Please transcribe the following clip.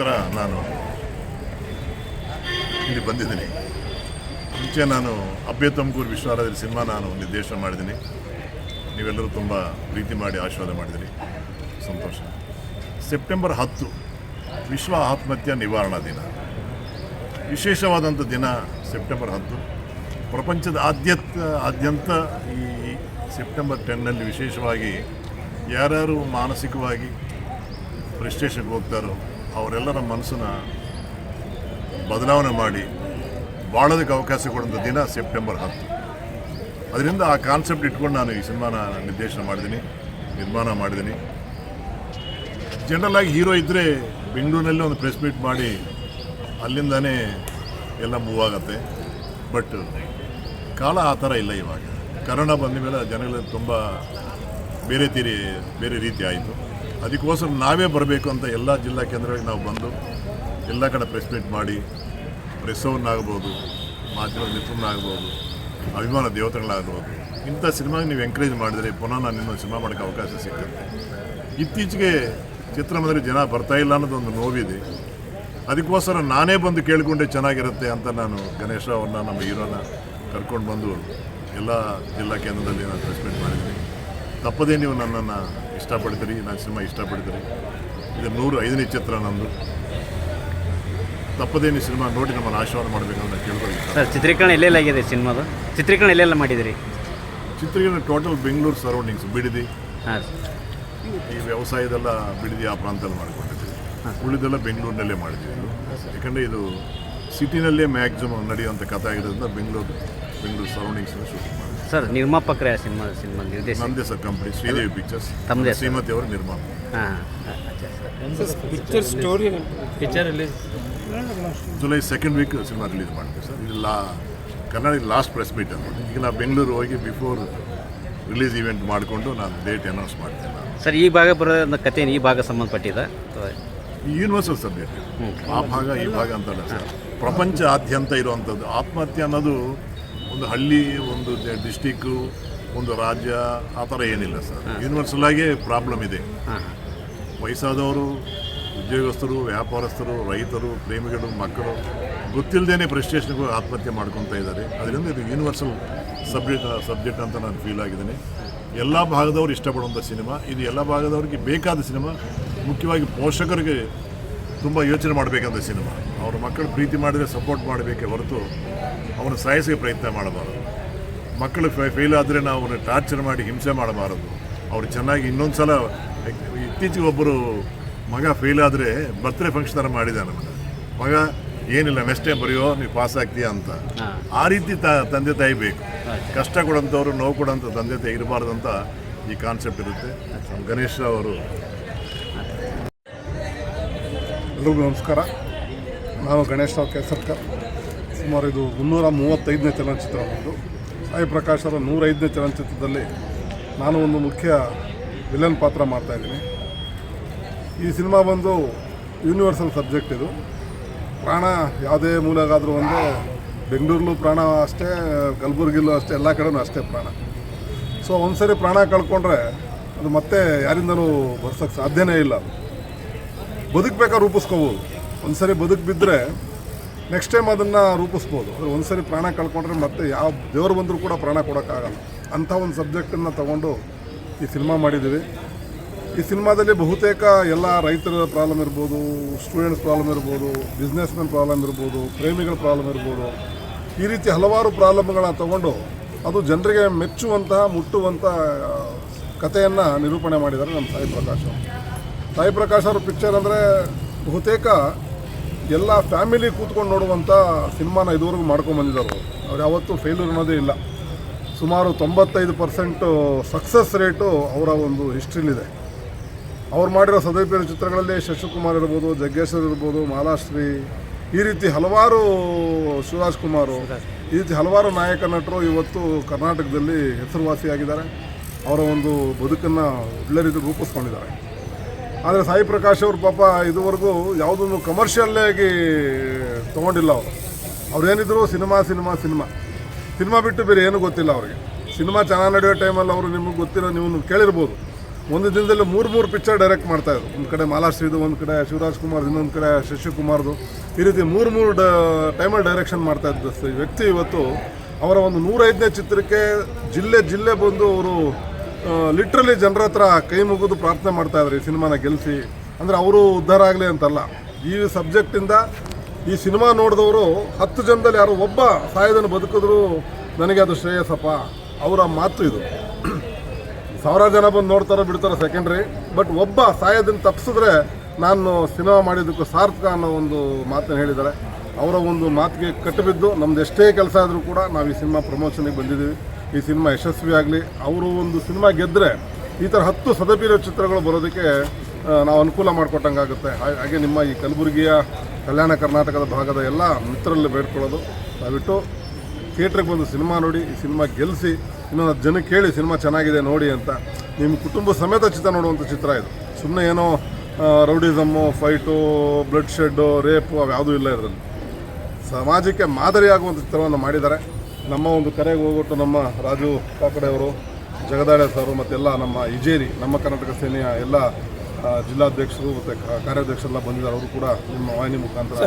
ಥರ ನಾನು ಇಲ್ಲಿ ಬಂದಿದ್ದೀನಿ. ಮುಂಚೆ ನಾನು ಅಬ್ಬೆ ತುಮಕೂರು ವಿಶ್ವಾರಾಧ್ಯ ಸಿನಿಮಾ ನಾನು ನಿರ್ದೇಶನ ಮಾಡಿದ್ದೀನಿ. ನೀವೆಲ್ಲರೂ ತುಂಬ ಪ್ರೀತಿ ಮಾಡಿ ಆಶೀರ್ವಾದ ಮಾಡಿದಿರಿ. ಸಂತೋಷ. ಸೆಪ್ಟೆಂಬರ್ ಹತ್ತು, ವಿಶ್ವ ಆತ್ಮಹತ್ಯೆ ನಿವಾರಣಾ ದಿನ. ವಿಶೇಷವಾದಂಥ ದಿನ ಸೆಪ್ಟೆಂಬರ್ ಹತ್ತು. ಪ್ರಪಂಚದ ಆದ್ಯಂತ ಆದ್ಯಂತ ಈ ಸೆಪ್ಟೆಂಬರ್ ಟೆನ್ನಲ್ಲಿ ವಿಶೇಷವಾಗಿ ಯಾರ್ಯಾರು ಮಾನಸಿಕವಾಗಿ ಫ್ರಸ್ಟ್ರೇಷನ್ಗೆ ಹೋಗ್ತಾರೋ ಅವರೆಲ್ಲರ ಮನಸ್ಸನ್ನ ಬದಲಾವಣೆ ಮಾಡಿ ಬಾಳೋದಕ್ಕೆ ಅವಕಾಶ ಕೊಡುವಂಥ ದಿನ ಸೆಪ್ಟೆಂಬರ್ ಹತ್ತು. ಅದರಿಂದ ಆ ಕಾನ್ಸೆಪ್ಟ್ ಇಟ್ಕೊಂಡು ನಾನು ಈ ಸಿನಿಮಾನ ನಿರ್ದೇಶನ ಮಾಡಿದ್ದೀನಿ, ನಿರ್ಮಾಣ ಮಾಡಿದ್ದೀನಿ. ಜನರಲ್ ಆಗಿ ಹೀರೋ ಇದ್ದರೆ ಬೆಂಗಳೂರಿನಲ್ಲಿ ಒಂದು ಪ್ರೆಸ್ ಮೀಟ್ ಮಾಡಿ ಅಲ್ಲಿಂದನೇ ಎಲ್ಲ ಮೂವ್ ಆಗುತ್ತೆ. ಬಟ್ ಕಾಲ ಆ ಥರ ಇಲ್ಲ ಇವಾಗ. ಕರೋನಾ ಬಂದ ಮೇಲೆ ಜನಗಳು ತುಂಬ ಬೇರೆ ತೀರಿ, ಬೇರೆ ರೀತಿ ಆಯಿತು. ಅದಕ್ಕೋಸ್ಕರ ನಾವೇ ಬರಬೇಕು ಅಂತ ಎಲ್ಲ ಜಿಲ್ಲಾ ಕೇಂದ್ರಗಳಿಗೆ ನಾವು ಬಂದು ಎಲ್ಲ ಕಡೆ ಪ್ರೆಸ್ ಮೀಟ್ ಮಾಡಿ ಪ್ರೆಸ್ಸವನ್ನಾಗ್ಬೋದು ಮಾಧ್ಯಮ ಮಿತ್ರನಾಗ್ಬೋದು ಅಭಿಮಾನ ದೇವತೆಗಳಾಗ್ಬೋದು ಇಂಥ ಸಿನಿಮಾಗೆ ನೀವು ಎಂಕರೇಜ್ ಮಾಡಿದರೆ ಪುನಃ ನಾನು ಇನ್ನೊಂದು ಸಿನಿಮಾ ಮಾಡೋಕ್ಕೆ ಅವಕಾಶ ಸಿಗುತ್ತೆ ಇತ್ತೀಚೆಗೆ ಚಿತ್ರಮಂದಿರ ಜನ ಬರ್ತಾ ಇಲ್ಲ ಅನ್ನೋದೊಂದು ನೋವಿದೆ. ಅದಕ್ಕೋಸ್ಕರ ನಾನೇ ಬಂದು ಕೇಳಿಕೊಂಡೆ ಚೆನ್ನಾಗಿರುತ್ತೆ ಅಂತ ನಾನು ಗಣೇಶ ಅವ್ರನ್ನ, ನಮ್ಮ ಹೀರೋನ ಕರ್ಕೊಂಡು ಬಂದು ಎಲ್ಲ ಜಿಲ್ಲಾ ಕೇಂದ್ರದಲ್ಲಿ ನಾನು ಪ್ರೆಸ್ ಮೀಟ್ ಮಾಡಿದ್ದೀನಿ. ತಪ್ಪದೇ ನೀವು ನನ್ನನ್ನು ಇಷ್ಟಪಡ್ತೀರಿ ನನ್ನ ಸಿನಿಮಾ ಇಷ್ಟಪಡ್ತೀರಿ. ಇದು ನೂರು ಐದನೇ ಚಿತ್ರ ನಂದು. ತಪ್ಪದೇ ನೀವು ಸಿನಿಮಾ ನೋಡಿ ನಮ್ಮನ್ನು ಆಶೀರ್ವಾದ ಮಾಡಬೇಕಂತ ಕೇಳ್ಕೊಳ್ಳಿ ಸರ್. ಚಿತ್ರೀಕರಣ ಎಲ್ಲೆಲ್ಲ ಆಗಿದೆ ಸಿನಿಮಾದು? ಚಿತ್ರೀಕರಣ ಎಲ್ಲೆಲ್ಲ ಮಾಡಿದಿರಿ? ಚಿತ್ರೀಕರಣ ಟೋಟಲ್ ಬೆಂಗಳೂರು ಸರೌಂಡಿಂಗ್ಸ್ ಬಿಡಿದಿ. ಹಾಂ ಈ ವ್ಯವಸಾಯದೆಲ್ಲ ಬಿಡಿದಿ ಆ ಪ್ರಾಂತದಲ್ಲಿ ಮಾಡಿಕೊಂಡಿದ್ದೀವಿ. ಉಳಿದೆಲ್ಲ ಬೆಂಗಳೂರಿನಲ್ಲೇ ಮಾಡಿದ್ದೀವಿ ಇದು. ಯಾಕಂದರೆ ಇದು ಸಿಟಿನಲ್ಲೇ ಮ್ಯಾಕ್ಸಿಮಮ್ ನಡೆಯುವಂಥ ಕಥೆ ಆಗಿರೋದ್ರಿಂದ ಬೆಂಗಳೂರು ಬೆಂಗಳೂರು ಸರೌಂಡಿಂಗ್ಸನ್ನು ಶೂಟಿಂಗ್ ಸರ್ ನಿರ್ಮಾಪಕರೇ ಆ ಸಿನಿಮಾ ಸಿನಿಮಾ ನಿರ್ದೇಶಕ. ನಮ್ಮದೇ ಸರ್ ಕಂಪ್ನಿ ಶ್ರೀದೇವಿ ಪಿಕ್ಚರ್ಸ್ ತಮ್ಮದೇ ಸರ್. ಶ್ರೀಮತಿ ಅವರ ನಿರ್ಮಾಣ ಹಾಂ picture story picture release July second week cinema release ಮಾಡ್ತೀವಿ ಸರ್. ಇಲ್ಲ ಲಾ ಕನ್ನಡ ಲಾಸ್ಟ್ ಪ್ರೆಸ್ ಮೀಟ್ ಅಂತ ಈಗ ನಾವು ಬೆಂಗಳೂರು ಹೋಗಿ ಬಿಫೋರ್ ರಿಲೀಸ್ ಇವೆಂಟ್ ಮಾಡಿಕೊಂಡು ನಾನು ಡೇಟ್ ಅನೌನ್ಸ್ ಮಾಡ್ತೇನೆ ನಾನು. ಸರ್ ಈ ಭಾಗ ಬರೋದ ಕತೆ ಈ ಭಾಗ ಸಂಬಂಧಪಟ್ಟಿದ? ಅಥವಾ ಯೂನಿವರ್ಸಲ್ ಸಬ್ಜೆಕ್ಟ್ ಆ ಭಾಗ ಈ ಭಾಗ ಅಂತಲ್ಲ ಸರ್. ಪ್ರಪಂಚ ಆದ್ಯಂತ ಇರುವಂಥದ್ದು. ಆತ್ಮಹತ್ಯೆ ಅನ್ನೋದು ಒಂದು ಹಳ್ಳಿ ಒಂದು ಡಿಸ್ಟಿಕ್ಕು ಒಂದು ರಾಜ್ಯ ಆ ಥರ ಏನಿಲ್ಲ ಸರ್. ಯೂನಿವರ್ಸಲ್ ಆಗಿ ಪ್ರಾಬ್ಲಮ್ ಇದೆ. ವಯಸ್ಸಾದವರು ಉದ್ಯೋಗಸ್ಥರು ವ್ಯಾಪಾರಸ್ಥರು ರೈತರು ಪ್ರೇಮಿಗಳು ಮಕ್ಕಳು ಗೊತ್ತಿಲ್ಲದೇ ಪ್ರೆಸ್ಟೇಷನ್ಗೂ ಆತ್ಮಹತ್ಯೆ ಮಾಡ್ಕೊತಾ ಇದ್ದಾರೆ. ಅದರಿಂದ ಇದು ಯೂನಿವರ್ಸಲ್ ಸಬ್ಜೆಕ್ಟ್ ಸಬ್ಜೆಕ್ಟ್ ಅಂತ ನಾನು ಫೀಲ್ ಆಗಿದ್ದೀನಿ. ಎಲ್ಲ ಭಾಗದವರು ಇಷ್ಟಪಡುವಂಥ ಸಿನಿಮಾ ಇದು ಎಲ್ಲ ಭಾಗದವ್ರಿಗೆ ಬೇಕಾದ ಸಿನಿಮಾ ಮುಖ್ಯವಾಗಿ ಪೋಷಕರಿಗೆ ತುಂಬ ಯೋಚನೆ ಮಾಡಬೇಕಂತ ಸಿನಿಮಾ. ಅವ್ರ ಮಕ್ಕಳು ಪ್ರೀತಿ ಮಾಡಿದರೆ ಸಪೋರ್ಟ್ ಮಾಡಬೇಕೇ ಹೊರತು ಅವನು ಸಾಯಿಸಿಗೆ ಪ್ರಯತ್ನ ಮಾಡಬಾರದು. ಮಕ್ಕಳು ಫೇಲ್ ಆದರೆ ನಾವು ಅವ್ರನ್ನ ಟಾರ್ಚರ್ ಮಾಡಿ ಹಿಂಸೆ ಮಾಡಬಾರದು. ಅವ್ರು ಚೆನ್ನಾಗಿ ಇನ್ನೊಂದು ಸಲ ಇತ್ತೀಚೆಗೆ ಒಬ್ಬರು ಮಗ ಫೇಲ್ ಆದರೆ ಬರ್ತ್ಡೇ ಫಂಕ್ಷನ್ ಥರ ಮಾಡಿದ ಮಗ. ಮಗ ಏನಿಲ್ಲ ನೆಕ್ಸ್ಟ್ ಟೈಮ್ ಬರೆಯೋ ನೀವು ಪಾಸ್ ಆಗ್ತೀಯಾ ಅಂತ. ಆ ರೀತಿ ತ ತಂದೆ ತಾಯಿ ಬೇಕು. ಕಷ್ಟ ಕೊಡೋಂಥವ್ರು ನೋವು ಕೊಡೋಂಥ ತಂದೆ ತಾಯಿ ಇರಬಾರ್ದು ಅಂತ ಈ ಕಾನ್ಸೆಪ್ಟ್ ಇರುತ್ತೆ. ಗಣೇಶ್ ಅವರು ಎಲ್ರಿಗೂ ನಮಸ್ಕಾರ. ನಾನು ಗಣೇಶ್ ರಾವ್ ಕೇಸರ್ಕರ್. ಸುಮಾರು ಇದು ಮುನ್ನೂರ ಮೂವತ್ತೈದನೇ ಚಲನಚಿತ್ರ ಒಂದು ಸಾಯಿ ಪ್ರಕಾಶ್ ಅವರ ನೂರೈದನೇ ಚಲನಚಿತ್ರದಲ್ಲಿ ನಾನು ಒಂದು ಮುಖ್ಯ ವಿಲನ್ ಪಾತ್ರ ಮಾಡ್ತಾಯಿದ್ದೀನಿ ಈ ಸಿನಿಮಾ ಬಂದು ಯೂನಿವರ್ಸಲ್ ಸಬ್ಜೆಕ್ಟ್ ಇದು. ಪ್ರಾಣ ಯಾವುದೇ ಮೂಲೆಗಾದರೂ ಒಂದು ಬೆಂಗಳೂರಲ್ಲೂ ಪ್ರಾಣ ಅಷ್ಟೇ ಕಲಬುರ್ಗಿಲ್ಲೂ ಅಷ್ಟೇ, ಎಲ್ಲ ಕಡೆಯೂ ಅಷ್ಟೇ ಪ್ರಾಣ. ಸೊ ಒಂದು ಸರಿ ಪ್ರಾಣ ಕಳ್ಕೊಂಡ್ರೆ ಅದು ಮತ್ತೆ ಯಾರಿಂದಲೂ ಬರ್ಸೋಕ್ಕೆ ಸಾಧ್ಯವೇ ಇಲ್ಲ ಅದು ರೂಪಿಸ್ಕೋಬೋದು. ರೂಪಿಸ್ಕೋಬೋದು ಒಂದ್ಸರಿ ಬದುಕು ಬಿದ್ದರೆ ನೆಕ್ಸ್ಟ್ ಟೈಮ್ ಅದನ್ನು ರೂಪಿಸ್ಬೋದು. ಆದರೆ ಒಂದ್ಸರಿ ಪ್ರಾಣ ಕಳ್ಕೊಂಡ್ರೆ ಮತ್ತೆ ಯಾವ ದೇವರು ಬಂದರೂ ಕೂಡ ಪ್ರಾಣ ಕೊಡೋಕ್ಕಾಗಲ್ಲ. ಅಂಥ ಒಂದು ಸಬ್ಜೆಕ್ಟನ್ನು ತಗೊಂಡು ಈ ಸಿನಿಮಾ ಮಾಡಿದ್ದೀವಿ. ಈ ಸಿನಿಮಾದಲ್ಲಿ ಬಹುತೇಕ ಎಲ್ಲ ರೈತರ ಪ್ರಾಬ್ಲಮ್ ಇರ್ಬೋದು ಸ್ಟೂಡೆಂಟ್ಸ್ ಪ್ರಾಬ್ಲಮ್ ಇರ್ಬೋದು ಬಿಸ್ನೆಸ್ ಮೆನ್ ಪ್ರಾಬ್ಲಮ್ ಇರ್ಬೋದು, ಪ್ರೇಮಿಗಳ ಪ್ರಾಬ್ಲಮ್ ಇರ್ಬೋದು. ಈ ರೀತಿ ಹಲವಾರು ಪ್ರಾಬ್ಲಮ್ಗಳನ್ನ ತಗೊಂಡು ಅದು ಜನರಿಗೆ ಮೆಚ್ಚುವಂತಹ ಮುಟ್ಟುವಂಥ ಕಥೆಯನ್ನು ನಿರೂಪಣೆ ಮಾಡಿದ್ದಾರೆ ನಮ್ಮ ಸಾಯಿ ಪ್ರಕಾಶ್ ಸಾಯಿ ಪ್ರಕಾಶ್ ಅವ್ರ ಪಿಕ್ಚರ್ ಅಂದರೆ ಬಹುತೇಕ ಎಲ್ಲ ಫ್ಯಾಮಿಲಿ ಕೂತ್ಕೊಂಡು ನೋಡುವಂಥ ಸಿನಿಮಾನ ಇದುವರೆಗೂ ಮಾಡ್ಕೊಂಡು ಬಂದಿದ್ದಾರೆ ಅವರು. ಯಾವತ್ತೂ ಫೇಲ್ಯೂರ್ ಅನ್ನೋದೇ ಇಲ್ಲ. ಸುಮಾರು ತೊಂಬತ್ತೈದು ಪರ್ಸೆಂಟು ಸಕ್ಸಸ್ ರೇಟು ಅವರ ಒಂದು ಹಿಸ್ಟ್ರಿಲಿದೆ ಅವ್ರು ಮಾಡಿರೋ ಸದೈಪೇರ ಚಿತ್ರಗಳಲ್ಲಿ ಶಶಿಕುಮಾರ್ ಇರ್ಬೋದು, ಜಗ್ಗೇಶ್ವರ್ ಇರ್ಬೋದು, ಮಾಲಾಶ್ರೀ, ಈ ರೀತಿ ಹಲವಾರು ಶಿವರಾಜ್ ಕುಮಾರು, ಈ ರೀತಿ ಹಲವಾರು ನಾಯಕ ನಟರು ಇವತ್ತು ಕರ್ನಾಟಕದಲ್ಲಿ ಹೆಸರುವಾಸಿಯಾಗಿದ್ದಾರೆ. ಅವರ ಒಂದು ಬದುಕನ್ನು ಒಳ್ಳೆ ರೀತಿ ರೂಪಿಸ್ಕೊಂಡಿದ್ದಾರೆ. ಆದರೆ ಸಾಯಿ ಪ್ರಕಾಶ್ ಅವ್ರ ಪಾಪ ಇದುವರೆಗೂ ಯಾವುದನ್ನು ಕಮರ್ಷಿಯಲ್ಲಾಗಿ ತೊಗೊಂಡಿಲ್ಲ ಅವರು. ಅವ್ರೇನಿದ್ರು ಸಿನಿಮಾ ಸಿನಿಮಾ ಸಿನಿಮಾ. ಸಿನಿಮಾ ಬಿಟ್ಟು ಬೇರೆ ಏನೂ ಗೊತ್ತಿಲ್ಲ ಅವರಿಗೆ. ಸಿನಿಮಾ ಚೆನ್ನಾಗಿ ನಡೆಯೋ ಟೈಮಲ್ಲಿ ಅವರು ನಿಮಗೆ ಗೊತ್ತಿರೋ ನೀವು ಕೇಳಿರ್ಬೋದು. ಒಂದು ದಿನದಲ್ಲಿ ಮೂರು ಮೂರು ಪಿಕ್ಚರ್ ಡೈರೆಕ್ಟ್ ಮಾಡ್ತಾಯಿದ್ರು ಒಂದು ಕಡೆ ಮಾಲಾಶ್ರೀದು, ಒಂದು ಕಡೆ ಶಿವರಾಜ್ ಕುಮಾರ್ ಇನ್ನೊಂದು ಕಡೆ ಶಶಿಕುಮಾರ್ದು. ಈ ರೀತಿ ಮೂರು ಮೂರು ಡ ಟೈಮಲ್ಲಿ ಡೈರೆಕ್ಷನ್ ಮಾಡ್ತಾ ಇದ್ದ ಈ ವ್ಯಕ್ತಿ ಇವತ್ತು ಅವರ ಒಂದು ನೂರೈದನೇ ಚಿತ್ರಕ್ಕೆ ಜಿಲ್ಲೆ ಜಿಲ್ಲೆ ಬಂದು ಅವರು ಲಿಟ್ರಲಿ ಜನರ ಹತ್ರ ಕೈ ಮುಗಿದು ಪ್ರಾರ್ಥನೆ ಮಾಡ್ತಾ ಇದ್ರು ಈ ಸಿನಿಮಾನ ಗೆಲ್ಲಿಸಿ ಅಂದರೆ ಅವರು ಉದ್ಧಾರ ಆಗಲಿ ಅಂತಲ್ಲ. ಈ ಸಬ್ಜೆಕ್ಟಿಂದ ಈ ಸಿನಿಮಾ ನೋಡಿದವರು ಹತ್ತು ಜನದಲ್ಲಿ ಯಾರೋ ಒಬ್ಬ ಸಾಯೋದನ್ನು ಬದುಕಿದ್ರು ನನಗೆ ಅದು ಶ್ರೇಯಸ್ಸಪ್ಪ. ಅವರ ಮಾತು ಇದು. ಸಾವಿರಾರು ಜನ ಬಂದು ನೋಡ್ತಾರೋ ಬಿಡ್ತಾರೋ ಸೆಕೆಂಡ್ರಿ ಬಟ್ ಒಬ್ಬ ಸಾಯೋದನ್ನು ತಪ್ಪಿಸಿದ್ರೆ ನಾನು ಸಿನಿಮಾ ಮಾಡಿದ್ದಕ್ಕೂ ಸಾರ್ಥಕ ಅನ್ನೋ ಒಂದು ಮಾತನ್ನು ಹೇಳಿದ್ದಾರೆ. ಅವರ ಒಂದು ಮಾತಿಗೆ ಕಟ್ಟಿಬಿದ್ದು ನಮ್ದು ಎಷ್ಟೇ ಕೆಲಸ ಆದರೂ ಕೂಡ ನಾವು ಈ ಸಿನಿಮಾ ಪ್ರಮೋಷನಿಗೆ ಬಂದಿದ್ದೀವಿ. ಈ ಸಿನಿಮಾ ಯಶಸ್ವಿ ಆಗಲಿ, ಅವರು ಒಂದು ಸಿನಿಮಾ ಗೆದ್ದರೆ ಈ ಥರ ಹತ್ತು ಸದಪೀರ ಚಿತ್ರಗಳು ಬರೋದಕ್ಕೆ ನಾವು ಅನುಕೂಲ ಮಾಡಿಕೊಟ್ಟಂಗಾಗುತ್ತೆ. ಹಾಗೆ ನಿಮ್ಮ ಈ ಕಲಬುರಗಿಯ ಕಲ್ಯಾಣ ಕರ್ನಾಟಕದ ಭಾಗದ ಎಲ್ಲ ಮಿತ್ರರಲ್ಲಿ ಬೇಡ್ಕೊಳ್ಳೋದು. ದಯವಿಟ್ಟು ಥಿಯೇಟ್ರಿಗೆ ಬಂದು ಸಿನಿಮಾ ನೋಡಿ, ಈ ಸಿನಿಮಾ ಗೆಲ್ಲಿಸಿ ಇನ್ನೊಂದು ಜನಕ್ಕೆ ಹೇಳಿ ಸಿನಿಮಾ ಚೆನ್ನಾಗಿದೆ ನೋಡಿ ಅಂತ. ನಿಮ್ಮ ಕುಟುಂಬ ಸಮೇತ ಚಿತ್ರ ನೋಡುವಂಥ ಚಿತ್ರ ಇದು. ಸುಮ್ಮನೆ ಏನೋ rowdyism, fight, bloodshed, rape, ಅವು ಯಾವುದೂ ಇಲ್ಲ ಇರೋದ್ರಲ್ಲಿ ಸಮಾಜಕ್ಕೆ ಮಾದರಿಯಾಗುವಂಥ ಚಿತ್ರವನ್ನು ಮಾಡಿದ್ದಾರೆ. ನಮ್ಮ ಒಂದು ಕರೆಗೆ ಹೋಗ್ಬಿಟ್ಟು ನಮ್ಮ ರಾಜು ಕಾಕಡೆಯವರು ಜಗದಾಳೆ ಸರ್ ಮತ್ತೆಲ್ಲ ನಮ್ಮ ಇಜೇರಿ ನಮ್ಮ ಕರ್ನಾಟಕ ಸೇನೆಯ ಎಲ್ಲ ಜಿಲ್ಲಾಧ್ಯಕ್ಷರು ಮತ್ತೆ ಕಾರ್ಯಾಧ್ಯಕ್ಷರೆಲ್ಲ ಬಂದಿದ್ದಾರೆ. ಅವರು ಕೂಡ ನಿಮ್ಮ ವಾಹಿನಿ ಮುಖಾಂತರ